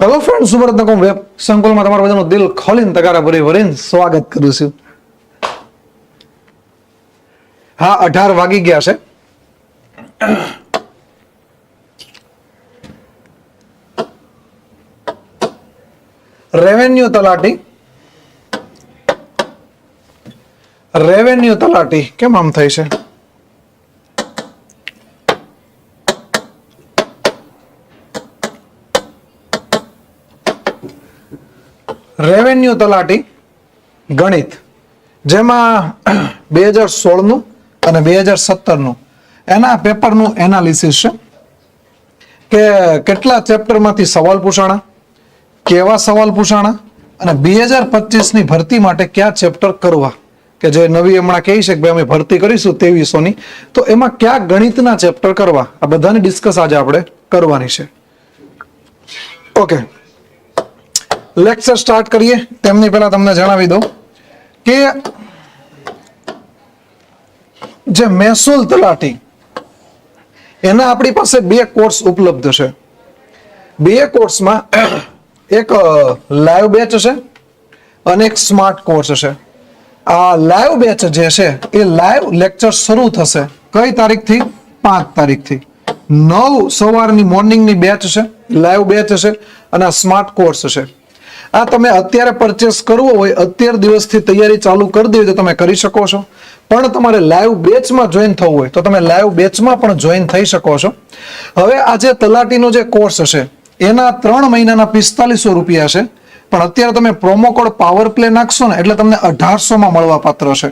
Hello friend Surat web સંકુલમાં તમારા બધાનું દિલ ખોલીને તગારા ભરી ભરીને સ્વાગત કરું છું. હા, અઢાર વાગી ગયા છે. રેવન્યુ તલાટી. રેવન્યુ તલાટી કેમ આમ થઈ છે? રેવન્યુ તલાટી ગણિત, જેમાં બે હજાર સોળનું અને બે હજાર સત્તરનું. એના પેપરનું એનાલિસિસ છે કે કેટલા ચેપ્ટરમાંથી સવાલ પૂછાણા, કેવા સવાલ પૂછાણા અને બે હજાર પચીસની ભરતી માટે કયા ચેપ્ટર કરવા? કે જે નવી હમણાં કહી છે કે ભાઈ અમે ભરતી કરીશું ત્રેવીસોની, તો એમાં કયા ગણિતના ચેપ્ટર કરવા? આ બધાની ડિસ્કસ આજે આપણે કરવાની છે. ઓકે લેક્ચર સ્ટાર્ટ કરીએ. તેમની પહેલા તમને જણાવી દઉં કે જે મહેસૂલ તલાટી, એના આપણી પાસે બે કોર્સ ઉપલબ્ધ છે. બે કોર્સમાં એક લાઈવ બેચ છે અને એક સ્માર્ટ કોર્સ છે. આ લાઈવ બેચ જે છે, એ લાઈવ લેક્ચર શરૂ થશે કઈ તારીખથી? પાંચ તારીખથી. નવ સવારની મોર્નિંગની બેચ છે લાઈવ બેચ છે અને આ સ્માર્ટ કોર્સ છે. આ તમે અત્યારે પરચેસ કરવો હોય, અત્યાર દિવસથી તૈયારી ચાલુ કરી દેવી તો તમે કરી શકો છો. પણ તમારે લાઈવ બેચમાં જોઈન થવું હોય તો તમે લાઈવ બેચમાં પણ જોઈન થઈ શકો છો. હવે આ જે તલાટીનો જે કોર્સ હશે, એના ત્રણ મહિનાના પિસ્તાલીસો રૂપિયા છે. પણ અત્યારે તમે પ્રોમો કોડ પાવર પ્લે નાખશો ને, એટલે તમને અઢારસોમાં મળવા પાત્ર છે.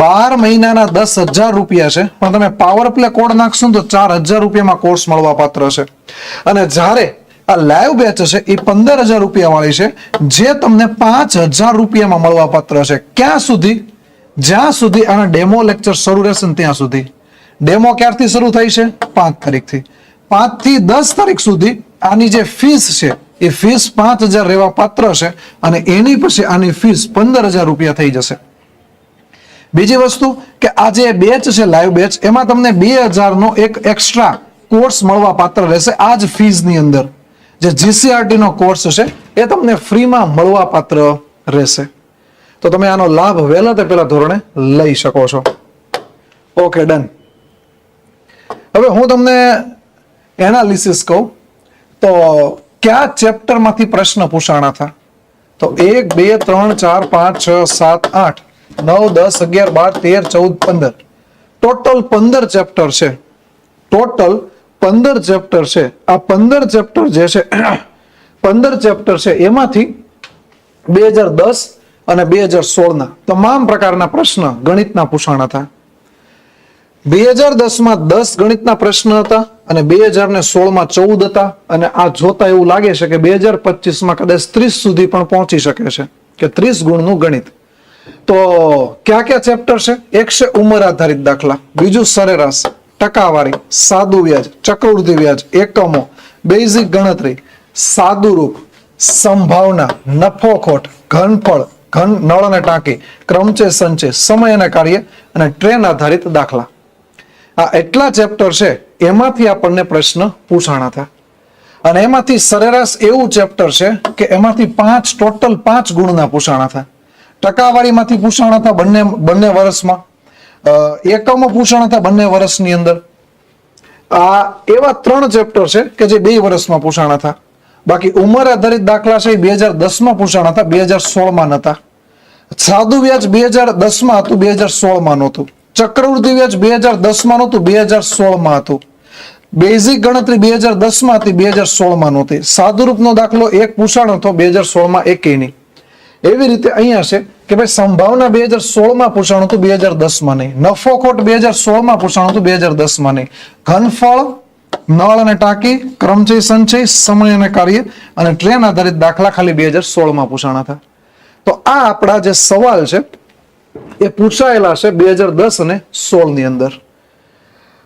બાર મહિનાના દસ હજાર રૂપિયા છે, પણ તમે પાવર પ્લે કોડ નાખશો ને તો ચાર હજાર રૂપિયામાં કોર્સ મળવા પાત્ર છે. અને જ્યારે આ લાઈવ બેચ છે એ પંદર હજાર રૂપિયા વાળી છે, જે તમને પાંચ હજાર રૂપિયામાં મળવા પાત્ર છે. ક્યાં સુધી? જ્યાં સુધી આના ડેમો લેક્ચર શરૂ રહેશે ને ત્યાં સુધી. ડેમો ક્યારથી શરૂ થઈ છે? પાંચ તારીખથી. પાંચથી દસ તારીખ સુધી આની જે ફીસ છે, એ ફીસ પાંચ હજાર રહેવા પાત્ર છે અને એની પછી આની ફીસ પંદર હજાર રૂપિયા થઈ જશે. બીજી વસ્તુ કે આ જે બેચ છે લાઈવ બેચ એમાં તમને બે હજારનો એક એક્સ્ટ્રા કોર્સ મળવા પાત્ર રહેશે આ જ ફીઝની અંદર. જે જીસીઆરટી નો કોર્સ છે એ તમને ફ્રીમાં મળવા પાત્ર રહેશે. તો તમે આનો લાભ વહેલા તે પહેલા ધોરણે લઈ શકો છો. Okay, done. હવે હું તમને એનાલિસિસ કહું. તો કયા ચેપ્ટરમાંથી પ્રશ્ન પૂછાણા હતા તો એક, બે, ત્રણ, ચાર, પાંચ, છ, સાત, આઠ, નવ, દસ, અગિયાર, બાર, તેર, ચૌદ, પંદર. ટોટલ પંદર ચેપ્ટર છે. ટોટલ પંદર ચેપ્ટર છે. આ પંદર ચેપ્ટર જે છે, પંદર ચેપ્ટર છે, એમાંથી બે હજાર દસ અને બે હજાર સોળના તમામ પ્રકારના પ્રશ્ન ગણિતના પૂછાણ હતા. બે હજાર દસમાં દસ ગણિતના પ્રશ્ન હતા અને બે હજાર ને સોળમાં ચૌદ હતા અને આ જોતા એવું લાગે છે કે બે હજાર પચીસમાં કદાચ ત્રીસ સુધી પણ પહોંચી શકે છે કે ત્રીસ ગુણનું ગણિત. તો કયા કયા ચેપ્ટર છે? એક છે ઉંમર આધારિત દાખલા, બીજું સરેરાશ. ટકાવારી, સાદું વ્યાજ, ચક્રવૃદ્ધિ વ્યાજ, એકમો બેઝિક ગણતરી, સાદું રૂપ, સંભાવના, નફો ખોટ, ઘનફળ, ઘન, નળ અને ટાંકી ક્રમચે સંચય સમય અને કાર્ય અને ટ્રેન આધારિત દાખલા. આ એટલા ચેપ્ટર છે, એમાંથી આપણને પ્રશ્ન પૂછાણા હતા અને એમાંથી સરેરાશ એવું ચેપ્ટર છે કે એમાંથી પાંચ, ટોટલ પાંચ ગુણના પૂછાણા હતા ટકાવારીમાંથી પૂછાણા હતા બંને બંને વર્ષમાં. એકમો પૂછાણા હતા બંને વર્ષની અંદર. આ એવા ત્રણ ચેપ્ટર છે કે જે બે વર્ષમાં પૂછાણા હતા. બાકી ઉંમર આધારિત દાખલા છે બે હજાર દસમાં પૂછાણા હતા, બે હજાર સોળમાં નતા. સાદુ વ્યાજ બે હજાર દસમાં હતું, બે હજાર સોળમાં નહોતું. ચક્રવૃદ્ધિ વ્યાજ બે હજાર દસમાં નહોતું, બે હજાર સોળમાં હતું. બેઝિક ગણતરી બે હજાર દસમાં હતી, બે હજાર સોળમાં નહોતી. સાદુરૂપનો દાખલો એક પૂછાણો હતો, બે હજાર સોળમાં એકેય નહીં એવી રીતે અહીંયા છે કે ભાઈ સંભાવના બે હજાર સોળમાં પૂછાણું હતું, બે હજાર દસમાં નહીં. નફો ખોટ બે હજાર સોળમાં પૂછાણું હતું, બે હજાર દસમાં નહીં. ઘનફળ, નળ અને ટાંકી ક્રમચય સંચય, સમય અને કાર્ય અને ટ્રેન આધારિત દાખલા ખાલી બે હજાર સોળમાં પૂછાણા હતા તો આ આપણા જે સવાલ છે, એ પૂછાયેલા છે બે હજાર દસ અને સોળની અંદર.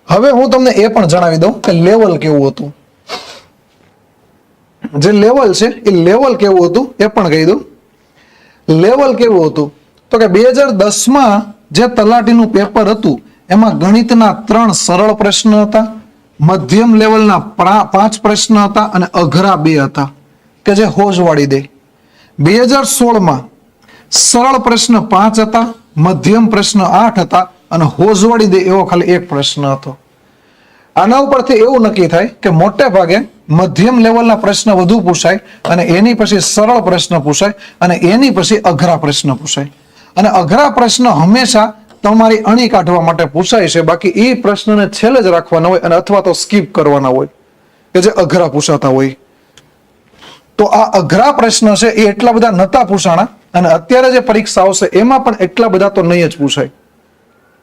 હવે હું તમને એ પણ જણાવી દઉં કે લેવલ કેવું હતું. જે લેવલ છે, એ લેવલ કેવું હતું એ પણ કહી દઉં. લેવલ કેવું હતું? તો કે બે હજાર દસમાં જે તલાટીનું પેપર હતું, એમાં ગણિતના ત્રણ સરળ પ્રશ્ન હતા, મધ્યમ લેવલના પાંચ પ્રશ્ન હતા અને અઘરા બે હતા. કે જે હોજવાળી દે. બે હજાર સોળમાં સરળ પ્રશ્ન પાંચ હતા, મધ્યમ પ્રશ્ન આઠ હતા અને હોજવાળી દે એવો ખાલી એક પ્રશ્ન હતો. આના ઉપરથી એવું નક્કી થાય કે મોટે ભાગે મધ્યમ લેવલના પ્રશ્ન વધુ પૂછાય અને એની પછી સરળ પ્રશ્ન પૂછાય અને એની પછી અઘરા પ્રશ્ન પૂછાય. અને અઘરા પ્રશ્ન હંમેશા તમારી અણી કાઢવા માટે પૂછાય છે. બાકી એ પ્રશ્નને છેલ્લે જ રાખવાના હોય અને અથવા તો સ્કીપ કરવાના હોય કે જે અઘરા પૂછાતા હોય. તો આ અઘરા પ્રશ્ન છે એ એટલા બધા નતા પૂછાણા અને અત્યારે જે પરીક્ષા આવશે એમાં પણ એટલા બધા તો નહીં જ પૂછાય.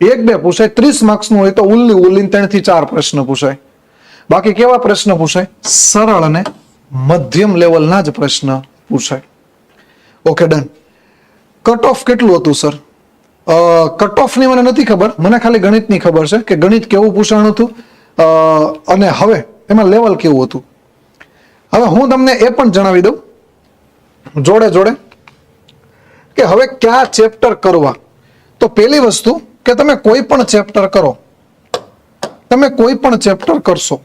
એક બે પૂછાય, ત્રીસ માર્ક્સનું હોય તો ઉલ્લી ઉલ્લી ત્રણથી ચાર પ્રશ્ન પૂછાય. બાકી કેવા પ્રશ્ન પૂછાય? સરળ અને મધ્યમ લેવલના જ પ્રશ્ન પૂછાય. ઓકે ડન કટ ઓફ કેટલું હતું સર કટ ઓફની મને નથી ખબર. મને ખાલી ગણિતની ખબર છે કે ગણિત કેવું પૂછાણ હતું? અને હવે એમાં લેવલ કેવું હતું? હવે હું તમને એ પણ જણાવી દઉં. જોડે જોડે. કે હવે કયા ચેપ્ટર કરવા? તો પહેલી વસ્તુ કે તમે કોઈ પણ ચેપ્ટર કરો. તમે કોઈ પણ ચેપ્ટર કરશો.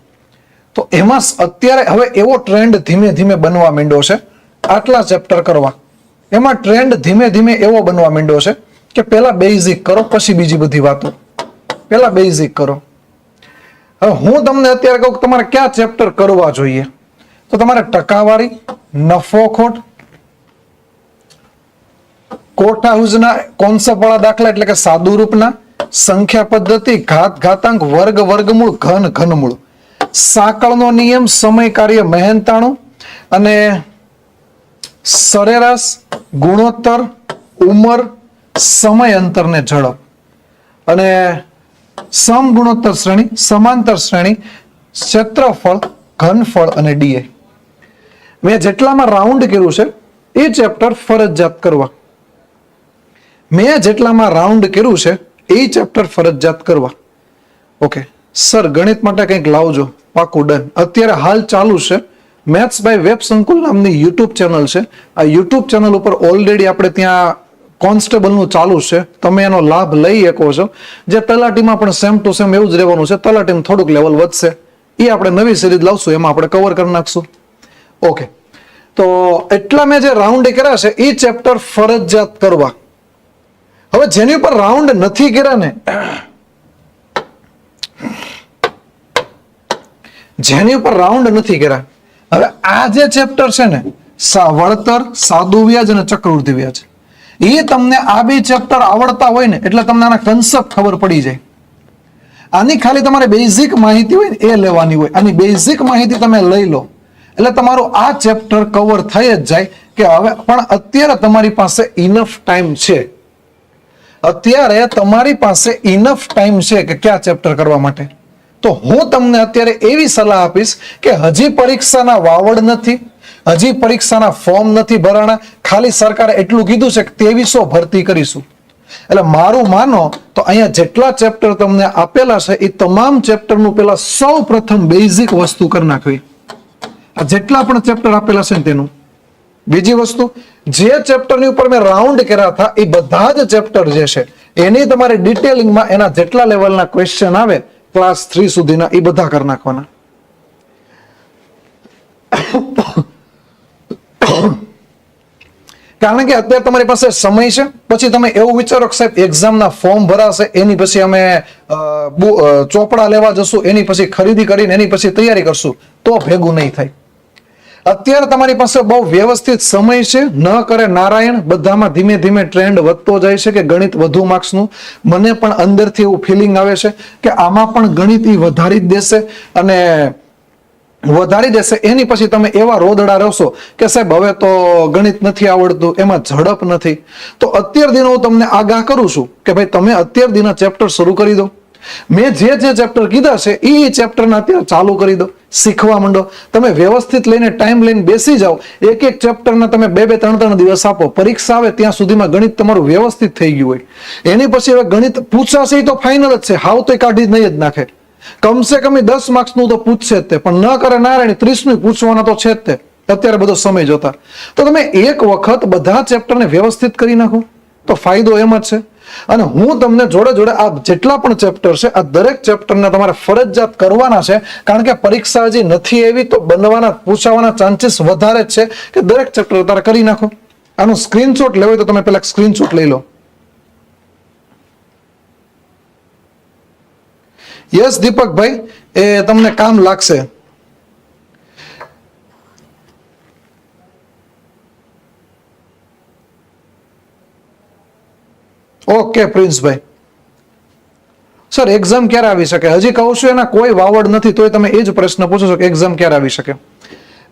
તો એમાં અત્યારે હવે એવો ટ્રેન્ડ ધીમે ધીમે બનવા માંડ્યો છે. આટલા ચેપ્ટર કરવા. એમાં ટ્રેન્ડ ધીમે ધીમે એવો બનવા માંડ્યો છે કે પહેલા બેઝિક કરો, પછી બીજી બધી વાતો. પહેલા બેઝિક કરો. હવે હું તમને અત્યારે કહું કે તમારે કયા ચેપ્ટર કરવા જોઈએ? તો તમારે ટકાવારી, નફો ખોટ કોઠા હાઉસના કોન્સેપ્ટ વાળા દાખલા એટલે કે સાદુ રૂપના સંખ્યા પદ્ધતિ, ઘાત, ઘાતાંક, વર્ગ, વર્ગમૂળ, ઘન, ઘનમૂળ. સાંકળનો નિયમ, સમય, કાર્ય, મહેનતાણું અને સરેરાશ ગુણોત્તર, ઉંમર, સમય અંતરને ઝડપ. અને સમ ગુણોત્તર શ્રેણી, સમાંતર શ્રેણી, ક્ષેત્રફળ, ઘનફળ અને ડીએ મેં જેટલામાં રાઉન્ડ કર્યું છે, એ ચેપ્ટર ફરજિયાત કરવા. મેં જેટલામાં રાઉન્ડ કર્યું છે, એ ચેપ્ટર ફરજિયાત કરવા. ઓકે. સર, ગણિત માટે કંઈક લાવજો, પાકું ડન. અત્યારે હાલ ચાલુ છે મેથ્સ બાય વેબ સંકુલ નામની યુટ્યુબ ચેનલ છે. આ યુટ્યુબ ચેનલ ઉપર ઓલરેડી આપણે ત્યાં કોન્સ્ટેબલનું ચાલુ છે. તમે એનો લાભ લઈ શકો છો. જે તલાટીમાં પણ સેમ ટુ સેમ એવું જ રહેવાનું છે. તલાટીમાં થોડુંક લેવલ વધશે. એ આપણે નવી સિરીઝ લાવશું, એમાં આપણે કવર કરી નાખશું. ઓકે તો એટલા મેં જે રાઉન્ડ કર્યા છે, એ ચેપ્ટર ફરજિયાત કરવા. હવે જેની ઉપર રાઉન્ડ નથી કર્યા ને જેની ઉપર રાઉન્ડ નથી કર્યા. હવે આ જે ચેપ્ટર છે ને વળતર સાદુ વ્યાજ અને ચક્રવૃદ્ધિ વ્યાજ એ તમને આ બે ચેપ્ટર આવડતા હોય ને, એટલે તમને આના કન્સેપ્ટ ખબર પડી જાય. આની ખાલી તમારે બેઝિક માહિતી હોય ને, એ લેવાની હોય. આની બેઝિક માહિતી તમે લઈ લો. એટલે તમારું આ ચેપ્ટર કવર થઈ જ જાય કે હવે, પણ અત્યારે તમારી પાસે ઇનફ ટાઈમ છે. અત્યારે તમારી પાસે ઇનફ ટાઈમ છે કે કયા ચેપ્ટર કરવા માટે? તો હું તમને અત્યારે એવી સલાહ આપીશ કે હજી પરીક્ષાના વાવડ નથી, હજી પરીક્ષાના ફોર્મ નથી ભરાણા, ખાલી સરકારે એટલું કીધું છે કે ત્રેવીસો ભરતી કરીશું. એટલે મારું માનો તો અહીંયા જેટલા ચેપ્ટર તમને આપેલા છે, એ તમામ ચેપ્ટરનું પેલા સૌ પ્રથમ બેઝિક વસ્તુ કરી નાખવી. આ જેટલા પણ ચેપ્ટર આપેલા છે ને તેનું બીજી વસ્તુ, જે ચેપ્ટરની ઉપર મેં રાઉન્ડ કર્યા હતા, એ બધા જ ચેપ્ટર જે છે, એની તમારે ડિટેલિંગમાં એના જેટલા લેવલના ક્વેશ્ચન આવે ક્લાસ થ્રી સુધીના, એ બધા કરી નાખવાના. કારણ કે અત્યારે તમારી પાસે સમય છે, પછી તમે એવું વિચારો કે સાહેબ એક્ઝામના ફોર્મ ભરાશે, એની પછી અમે ચોપડા લેવા જશું, એની પછી ખરીદી કરીને એની પછી તૈયારી કરશું, તો ભેગું નહીં થાય. અત્યારે તમારી પાસે બહુ વ્યવસ્થિત સમય છે. ન કરે નારાયણ, બધામાં ધીમે ધીમે ટ્રેન્ડ વધતો જાય છે કે ગણિત વધુ માર્ક્સનું મને પણ અંદરથી એવું ફિલિંગ આવે છે કે આમાં પણ ગણિત ઈ વધારી જ દેશે અને વધારી દેશે. એની પછી તમે એવા રોદડા રહેશો કે સાહેબ, હવે તો ગણિત નથી આવડતું, એમાં ઝડપ નથી. તો અત્યાર દિનો હું તમને આગાહ કરું છું કે ભાઈ, તમે અત્યાર દિના ચેપ્ટર શરૂ કરી દો. મેં જે જે ચેપ્ટર કીધા છે, એ ચેપ્ટરના અત્યારે ચાલુ કરી દો. શીખવા માંડો. તમે વ્યવસ્થિત લઈને ટાઈમ લઈને બેસી જાઓ. એક એક ચેપ્ટરના તમે બે બે ત્રણ ત્રણ દિવસ આપો. પરીક્ષા આવે ત્યાં સુધીમાં ગણિત તમારું વ્યવસ્થિત થઈ ગયું હોય. એની પછી હવે ગણિત પૂછાશે એ તો ફાઇનલ જ છે. હાવ તો કાઢી નહીં જ નાખે. કમસે કમ દસ માર્ક્સનું તો પૂછશે જ તે. પણ ન કરે નારાયણ ત્રીસનું પૂછવાના તો છે જ તે. અત્યારે બધો સમય જોતા. તો તમે એક વખત બધા ચેપ્ટરને વ્યવસ્થિત કરી નાખો. તો ફાયદો એમ જ છે. અને હું તમને જોડે જોડે આ જેટલા પણ ચેપ્ટર છે, આ દરેક ચેપ્ટરને તમારે ફરજિયાત કરવાના છે, કારણ કે પરીક્ષા હજી નથી એવી તો બનવાના, પૂછાવાના ચાન્સીસ વધારે જ છે કે દરેક ચેપ્ટર તારે કરી નાખો. આનો સ્ક્રીનશોટ લેવો તો તમે પેલા સ્ક્રીનશોટ લઈ લો. યસ દીપકભાઈ, એ તમને કામ લાગશે. ઓકે પ્રિન્સભાઈ સર એક્ઝામ ક્યારે આવી શકે? હજી કહું છું, એના કોઈ વાવડ નથી, તોય તમે એ જ પ્રશ્ન પૂછો છો કે એક્ઝામ ક્યારે આવી શકે.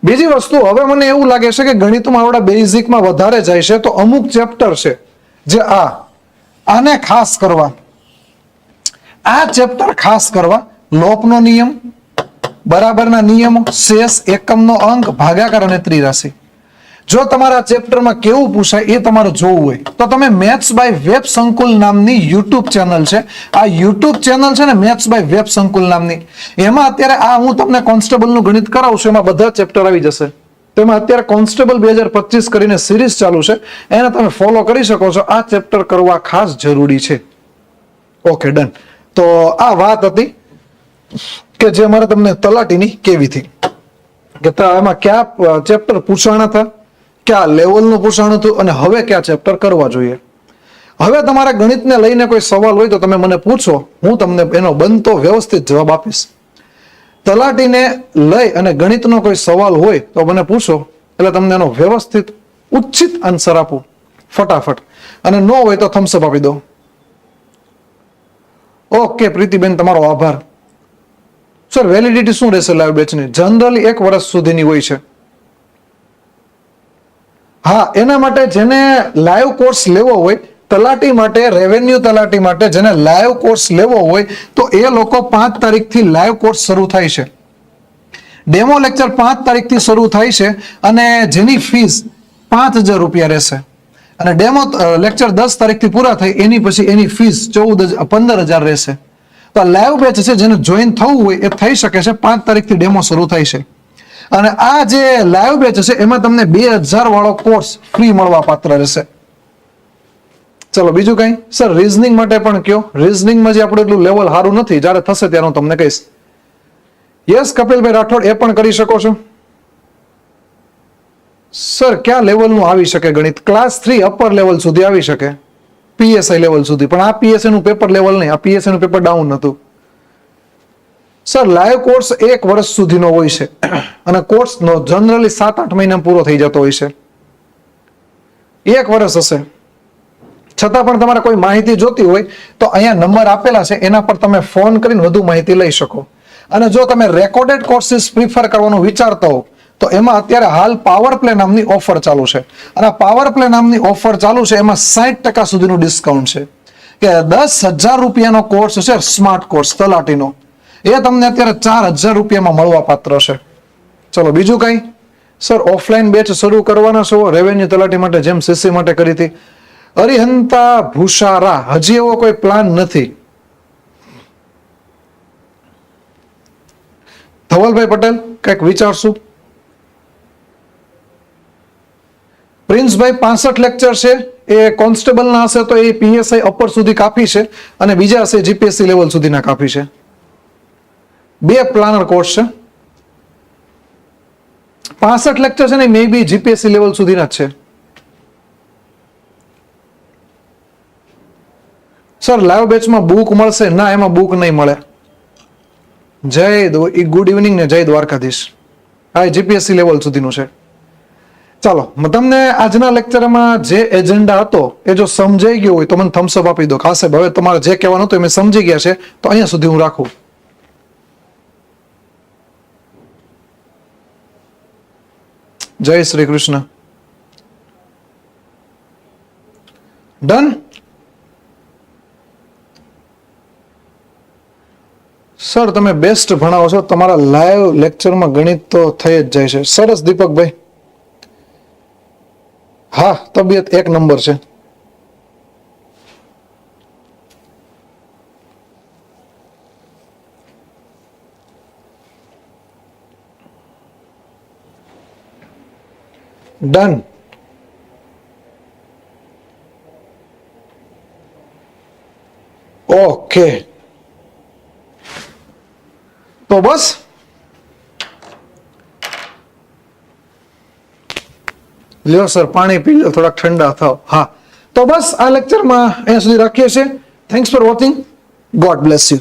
બીજી વસ્તુ, હવે મને એવું લાગે છે કે ગણિતમાં આવડા બેઝિકમાં વધારે જાય છે, તો અમુક ચેપ્ટર છે, જે આ, આને ખાસ કરવા. આ ચેપ્ટર ખાસ કરવા, લોપનો નિયમ, બરાબરના નિયમો, શેષ, એકમનો અંક, ભાગાકાર અને ત્રિરાશી. જો તમારા ચેપ્ટરમાં કેવું પૂછાય એ તમારે જોવું હોય, તો તમે મેથ્સ બાય વેબ સંકુલ નામની યુટ્યુબ ચેનલ છે. આ યુટ્યુબ ચેનલ છે ને મેથ્સ બાય વેબ સંકુલ નામની. એમાં અત્યારે આ હું તમને કોન્સ્ટેબલનું ગણિત કરાવું છું, એમાં બધા ચેપ્ટર આવી જશે. તેમાં અત્યારે કોન્સ્ટેબલ બે હજાર પચીસ કરીને સિરીઝ ચાલુ છે. એને તમે ફોલો કરી શકો છો. આ ચેપ્ટર કરવા ખાસ જરૂરી છે. Okay, done. તો આ વાત હતી કે જે મારે તમને તલાટીની કેવી હતી. કે તા એમાં કયા ચેપ્ટર પૂછવાના હતા? કયા લેવલનું પૂછાણ હતું અને હવે કયા ચેપ્ટર કરવા જોઈએ? હવે તમારા ગણિતને લઈને કોઈ સવાલ હોય તો તમે મને પૂછો, હું તમને એનો બનતો વ્યવસ્થિત જવાબ આપીશ. તલાટીને લઈ અને ગણિતનો કોઈ સવાલ હોય તો મને પૂછો, એટલે તમને એનો વ્યવસ્થિત, ઉચિત આન્સર આપું. ફટાફટ. અને ન હોય તો થમ્સઅપ આપી દો ઓકે, પ્રીતિબેન, તમારો આભાર. સર વેલિડિટી શું રહેશે લાઈવ બેચની જનરલી એક વર્ષ સુધીની હોય છે. હા, એના માટે જેને લાઈવ કોર્સ લેવો હોય, તલાટી માટે રેવન્યુ તલાટી માટે જેને લાઈવ કોર્સ લેવો હોય, તો એ લોકો પાંચ તારીખથી લાઈવ કોર્સ શરૂ થાય છે. ડેમો લેક્ચર પાંચ તારીખથી શરૂ થાય છે અને જેની ફીસ પાંચ હજાર રૂપિયા રહેશે. અને ડેમો લેક્ચર દસ તારીખથી પૂરા થાય, એની પછી એની ફીસ ચૌદ પંદર હજાર રહેશે. તો લાઈવ બેચ છે, જેને જોઈન થવું હોય, એ થઈ શકે છે, પાંચ તારીખથી ડેમો શરૂ થાય છે. અને આ જે લાઈવ બેચ છે એમાં તમને બે હજાર વાળો કોર્સ ફ્રી મળવા પાત્ર રહેશે. ચલો, બીજું કઈ? સર રીઝનિંગ માટે પણ કયો? રીઝનિંગમાં જે આપણું એટલું લેવલ સારું નથી, જ્યારે થશે ત્યારે હું તમને કહીશ. યસ કપિલભાઈ રાઠોડ, એ પણ કરી શકો છો. સર કયા લેવલનું આવી શકે ગણિત? ક્લાસ થ્રી અપર લેવલ સુધી આવી શકે. પીએસઆઈ લેવલ સુધી. પણ આ પીએસઆઈ નું પેપર લેવલ નહીં. આ પીએસઆઈ નું પેપર ડાઉન હતું. સર, લાઈવ કોર્સ એક વર્ષ સુધીનો હોય છે. અને કોર્સનો જનરલી સાત, આઠ મહિના પૂરો થઈ જતો હોય છે. એક વર્ષ હશે. છતાં પણ તમારે કોઈ માહિતી જોતી હોય, તો અહીંયા નંબર આપેલા છે, એના પર તમે ફોન કરીને વધુ માહિતી લઈ શકો. અને જો તમે રેકોર્ડેડ કોર્સિસ પ્રિફર કરવાનું વિચારતા હો, તો એમાં અત્યારે હાલ પાવર પ્લે નામની ઓફર ચાલુ છે. અને પાવર પ્લે નામની ઓફર ચાલુ છે, એમાં સાઠ ટકા સુધીનું ડિસ્કાઉન્ટ છે. કે દસ હજાર રૂપિયાનો કોર્સ છે, સ્માર્ટ કોર્સ, તલાટીનો. એ તમને અત્યારે ચાર હજાર રૂપિયામાં મળવા પાત્ર છે. ચલો બીજું કઈ? સર, ઓફલાઈન બેચ શરૂ કરવાના છો રેવન્યુ તલાટી માટે જેમ સીસી માટે કરી હતી. અરિહંતા ભૂષારા, હજી એવો કોઈ પ્લાન નથી. ધવલભાઈ પટેલ, કંઈક વિચારશું? પ્રિન્સભાઈ પાસઠ લેક્ચર છે, એ કોન્સ્ટેબલના હશે તો એ પીએસઆઈ અપર સુધી કાપી છે અને બીજા હશે જીપીએસસી લેવલ સુધીના કાપી છે. બે પ્લાનર કોર્સ છે. પાસઠ લેક્ચર છે ને મે બી જીપીએસસી લેવલ સુધીના જ છે. સર લાઈવ બેચમાં બુક મળશે? ના, એમાં બુક નહીં મળે. જય ગુડ ઇવનિંગ ને જય દ્વારકાધીશ. હા જીપીએસસી લેવલ સુધીનું છે. ચાલો તમને આજના લેક્ચરમાં જે એજન્ડા હતો, એ જો સમજાઈ ગયો હોય તો મને થમ્સઅપ આપી દો. ખાસ હવે તમારે જે કહેવાનું હતું એ સમજી ગયા છે, તો અહીંયા સુધી હું રાખું. જય શ્રી કૃષ્ણ. ડન સર તમે બેસ્ટ ભણાવો છો. તમારા લાઈવ લેક્ચરમાં ગણિત તો થઈ જ જાય છે. સરસ, દીપકભાઈ. હા, તબિયત એક નંબર છે. ડન ઓકે તો બસ લ્યો સર પાણી પી લો થોડાક ઠંડા થાવ હા. તો બસ, આ લેક્ચરમાં અહીંયા સુધી રાખીએ છીએ. Thanks for watching God bless you